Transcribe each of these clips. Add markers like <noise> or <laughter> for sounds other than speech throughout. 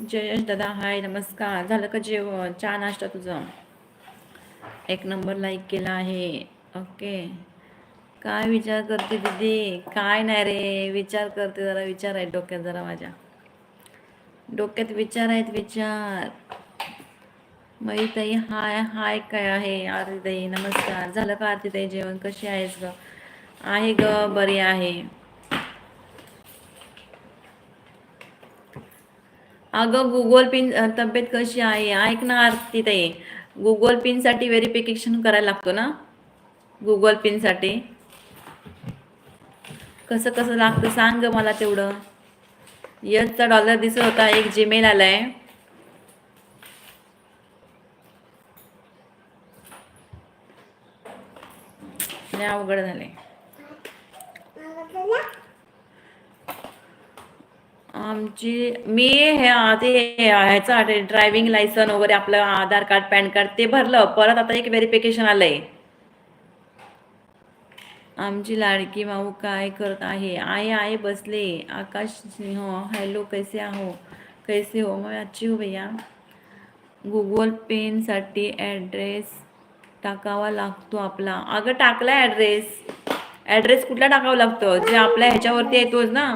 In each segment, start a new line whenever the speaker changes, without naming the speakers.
जयेश दादा हाय नमस्कार. झालं का जेवण? चहा नाश्ता तुझं? एक नंबर लाईक केला आहे. ओके. काय विचार करते दीदी? काय नाही रे. विचार करते जरा विचार आहेत डोक्यात जरा माझ्या. डोक्यात विचार आहेत विचार. मई ताई हाय हाय काय आहे? आरती ताई नमस्कार. झालं का आरती ताई जेवण? कशी आहेस ग? आहे ग बरी आहे. अगं गुगल पिन तब्येत कशी आहे? ऐक ना आरती ताई. गुगल पिनसाठी व्हेरिफिकेशन करायला लागतो ना? गुगल पिनसाठी कसं कसं लागतं सांग मला तेवढं. यसचा डॉलर दिसत होता. एक जीमेल आलाय. लय अवघड झालंय. आमची मी हे ते ह्याचा ड्रायव्हिंग लायसन वगैरे आपलं आधार कार्ड पॅन कार्ड ते भरलं. परत आता एक व्हेरिफिकेशन आलंय. आमची लाडकी माऊ काय करत आहे? आहे आहे बसले. आकाश सिंह हॅलो कैसे आहो? कैसे हो? मग अच्छी हो भैया. गुगल पेनसाठी ॲड्रेस टाकावा लागतो आपला. अगं टाकला ॲड्रेस ॲड्रेस कुठला टाकावा लागतो? जे आपल्या ह्याच्यावरती येतोच ना.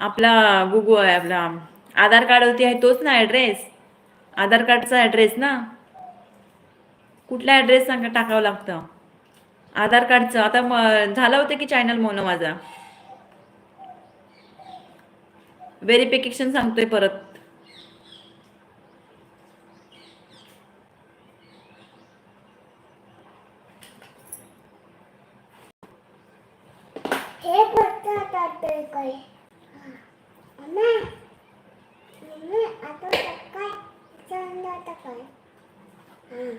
आपला गुगल आपला आधार कार्डवरती आहे तोच ना ॲड्रेस आधार कार्डचा ॲड्रेस ना? कुठला ॲड्रेस सांगा टाकावं लागतं. आधार कार्डचं. आता म झालं होतं की चॅनल मोनो माझा? व्हेरिफिकेशन सांगतोय परत.
हे Hmm.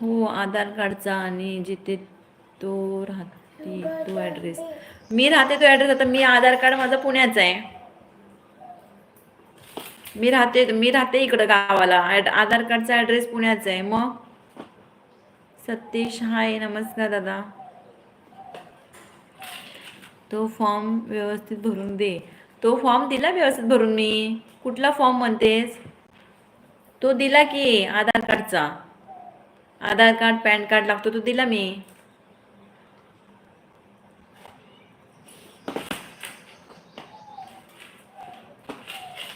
हो
आधार कार्डचा आणि जिथे तो राहते तो ॲड्रेस मी राहते तो ॲड्रेस आता मी आधार कार्ड माझा पुण्याचा आहे. मी राहते मी राहते इकडं गावाला. आधार कार्डचा ॲड्रेस पुण्याचा आहे. मग? सतीश हाय नमस्कार दादा. तो फॉर्म व्यवस्थित भरून दे. तो फॉर्म दिला व्यवस्थित भरून मी. कुठला फॉर्म म्हणतेस? तो दिला की आधार कार्डचा. आधार कार्ड पॅन कार्ड लागतो तो दिला मी.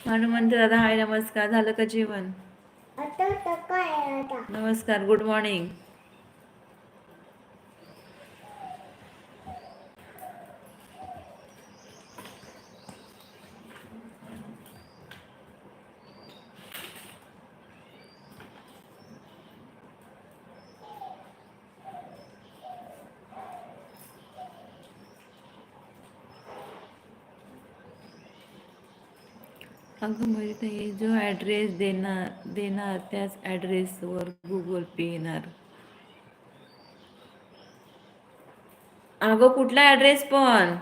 हनुमंत दादा हाय नमस्कार. झालं का जेवण? नमस्कार गुड मॉर्निंग अगं म्हणजे ते जो ॲड्रेस देणार देणार त्याच ॲड्रेसवर गुगल पे येणार. अगं कुठला ॲड्रेस पण?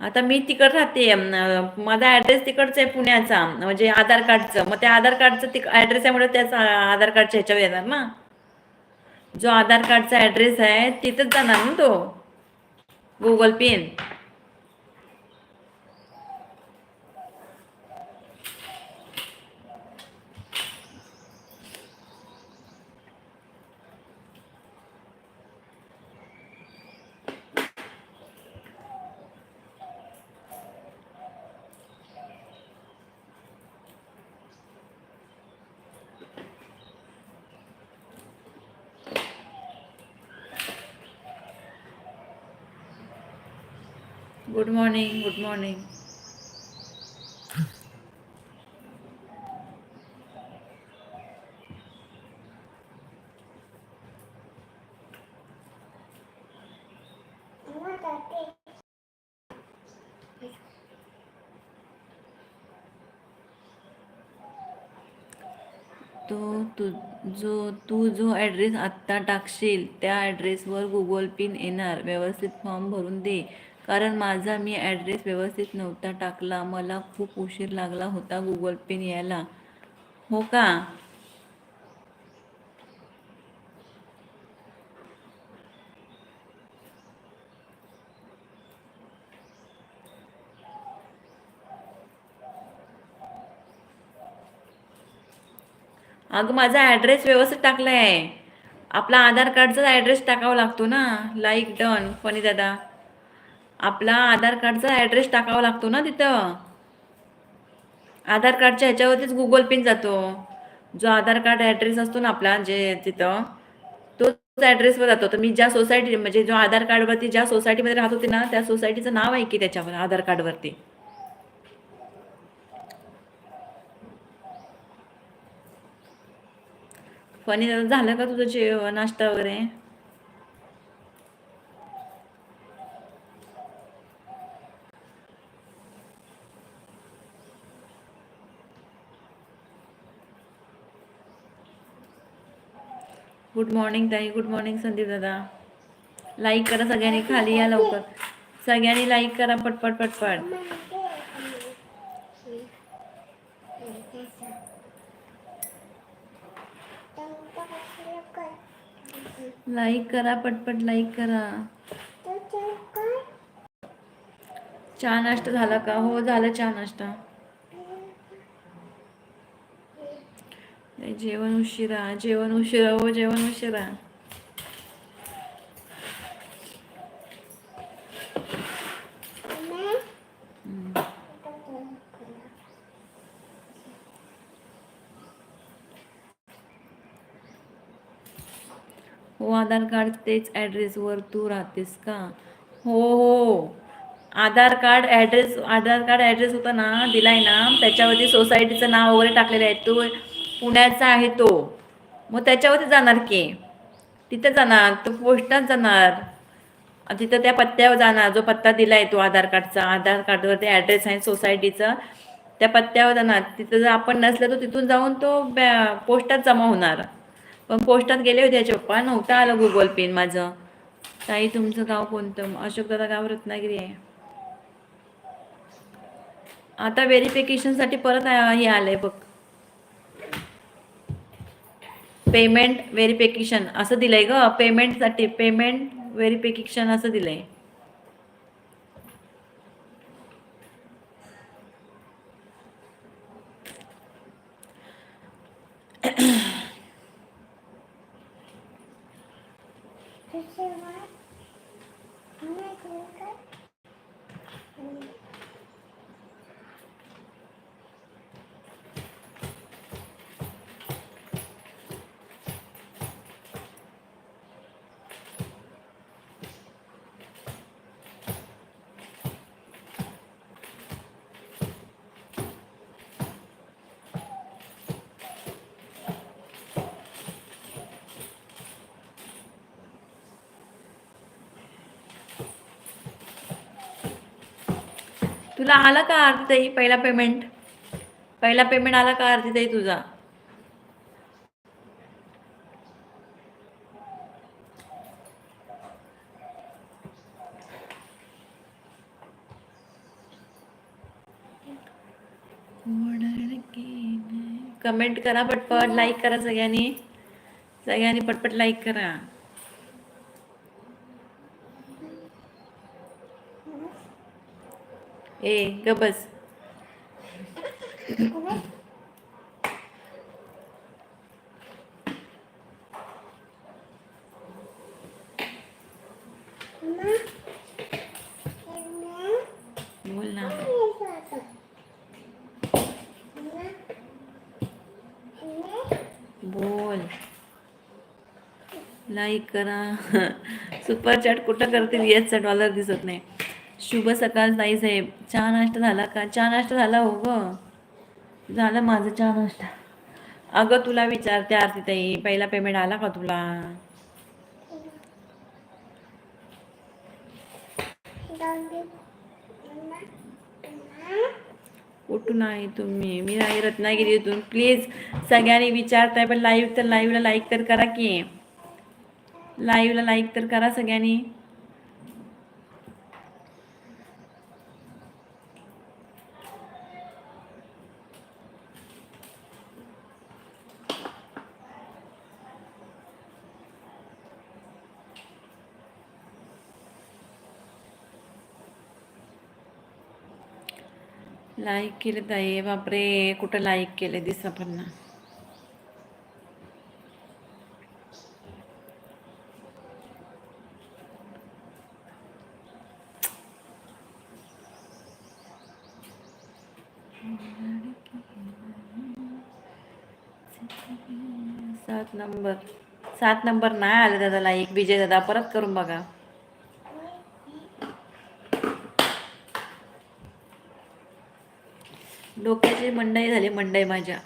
आता मी तिकड राहते माझा ॲड्रेस तिकडचा आहे पुण्याचा म्हणजे आधार कार्डचं. मग त्या आधार कार्डचं तिक ॲड्रेस आहे म्हणजे त्याचा आधार कार्डच्या ह्याच्यावर येणार ना? जो आधार कार्डचा ॲड्रेस आहे तिथंच जाणार ना तो? Google pen good morning good morning तो तू जो तू जो ॲड्रेस आत्ता टाकशील त्या ॲड्रेसवर गुगल पिन येणार. व्यवस्थित फॉर्म भरून दे. कारण माझा मी ॲड्रेस व्यवस्थित नव्हता टाकला. मला खूप उशीर लागला होता गुगल पे यायला. हो का? अगं माझा ॲड्रेस व्यवस्थित टाकला आहे आपला आधार कार्डचाच ॲड्रेस टाकावा लागतो ना. लाईक डन फनी दादा. आपला आधार कार्डचा ॲड्रेस टाकावा लागतो ना तिथं. आधार कार्डच्या ह्याच्यावरतीच गुगल पिन जातो. जो आधार कार्ड ॲड्रेस असतो ना आपला जे तिथं तोच ॲड्रेसवर जातो. तर मी ज्या सोसायटी म्हणजे जो आधार कार्डवरती ज्या सोसायटीमध्ये राहत होते ना त्या सोसायटीचं नाव आहे की त्याच्यावर आधार कार्डवरती. फनी झालं का तुझं जे नाश्ता वगैरे? गुड मॉर्निंग ताई. गुड मॉर्निंग संदीप दादा. लाईक करा सगळ्यांनी खाली या लवकर. सगळ्यांनी लाईक करा पटपट पटपट. लाईक करा पटपट लाईक करा. चहा नाश्ता झाला का? हो झालं चहा नाश्ता. जेवण उशिरा जेवण उशिरा हो जेवण उशिरा. हो आधार कार्ड तेच ॲड्रेसवर तू राहतेस का? हो हो. Aadhaar card address Aadhaar card address होता ना दिलाय ना त्याच्यावरती सोसायटीचं नाव वगैरे टाकलेलं आहे. तू पुण्याचा आहे तो. मग त्याच्यावरती जाणार की. तिथं जाणार तो पोस्टात जाणार. तिथं त्या पत्त्यावर जाणार जो पत्ता दिलाय तो आधार कार्डचा. आधार कार्डवरती ॲड्रेस आहे सोसायटीचा त्या पत्त्यावर जाणार. तिथं जर आपण नसलं तर तिथून जाऊन तो बॅ पोस्टात जमा होणार. पण पोस्टात गेले होते याचे पप्पा. नव्हतं आलं गुगल पेन माझं. ताई तुमचं गाव कोणतं? अशोक दादा गाव रत्नागिरी आहे. आता व्हेरिफिकेशनसाठी परत हे हे आलंय बघ. पेमेंट व्हेरिफिकेशन असं दिलंय ग. पेमेंटसाठी पेमेंट व्हेरिफिकेशन असं दिलंय. तुला आला का आरतीताई पहिला पेमेंट पहिला पेमेंट आला का आरतीताई तुझा? कमेंट करा पटपट लाईक करा सगळ्यांनी. सगळ्यांनी पटपट लाईक करा. ए ग बस. बोल ना. बोल. लाईक करा. <laughs> सुपर चॅट कुठं करते याचा डॉलर दिसत नाही. शुभ सकाळ ताई साहेब. चहा नाश्ता झाला का? चहा नाश्ता झाला हो ग. झालं माझा चहा नाश्ता. अगं तुला विचारते आरती ताई पहिला पेमेंट आला का तुला? कुठून आहे तुम्ही? मी आहे रत्नागिरीतून. प्लीज सगळ्यांनी विचारताय पण लाईव्ह तर लाईव्हला लाईक तर करा की. लाईव्हला लाईक तर करा सगळ्यांनी. लाईक केले ताई. बापरे कुठं लाईक केले दिसा पण ना. सात नंबर. सात नंबर नाही आले दादा लाईक. विजय दादा परत करून बघा. डोक्याची मंडई झाली मंडई माझ्या.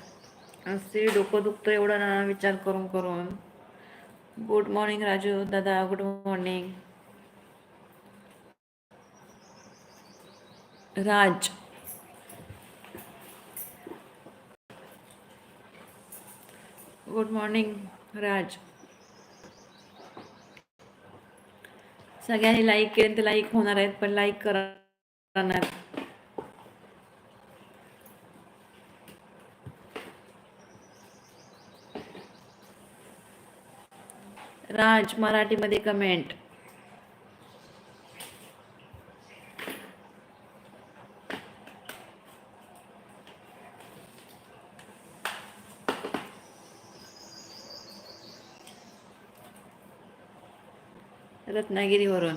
असे डोकं दुखतं एवढं ना विचार करून करून. Good morning Raju. दादा good morning Raj. Good morning Raj. सगळ्यांनी लाईक केले तर लाईक होणार आहेत पण लाईक करणार. राज मराठीमध्ये कमेंट रत्नागिरीवरून.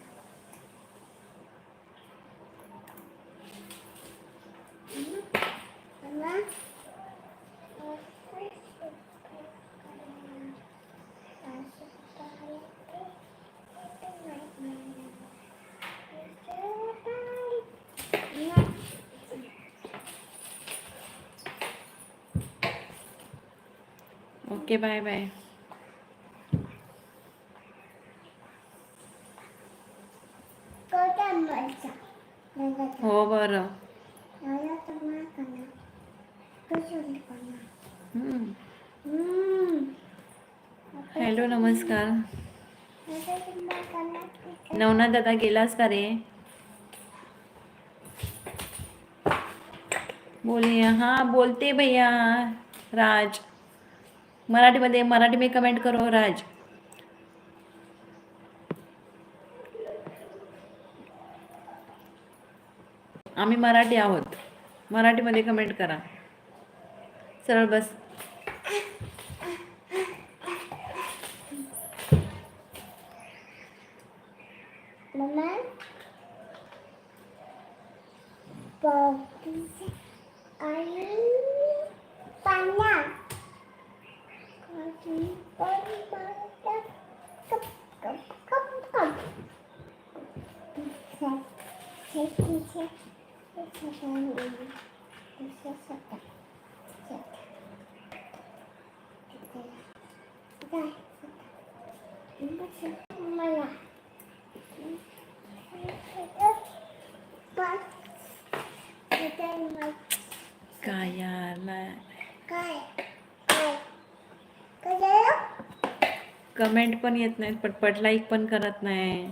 ओके बाय बाय
कोटा मरचा नंतर
हो बरं
मला तर मा करणार कसं करणार
हम्म.
हम्म
हॅलो नमस्कार.
आता तुम्हाला करणार की
नवनाथ दादा गेलास का रे? बोलिए हाँ बोलते भैया. राज. मराठीमध्ये मराठी में कमेंट करो राज. आम्ही मराठी आहोत. मराठीमध्ये कमेंट करा. सरळ बस.
आणि पाना कधी पण
कमेंट पण येत नाहीत पटपट लाईक पण करत नाही.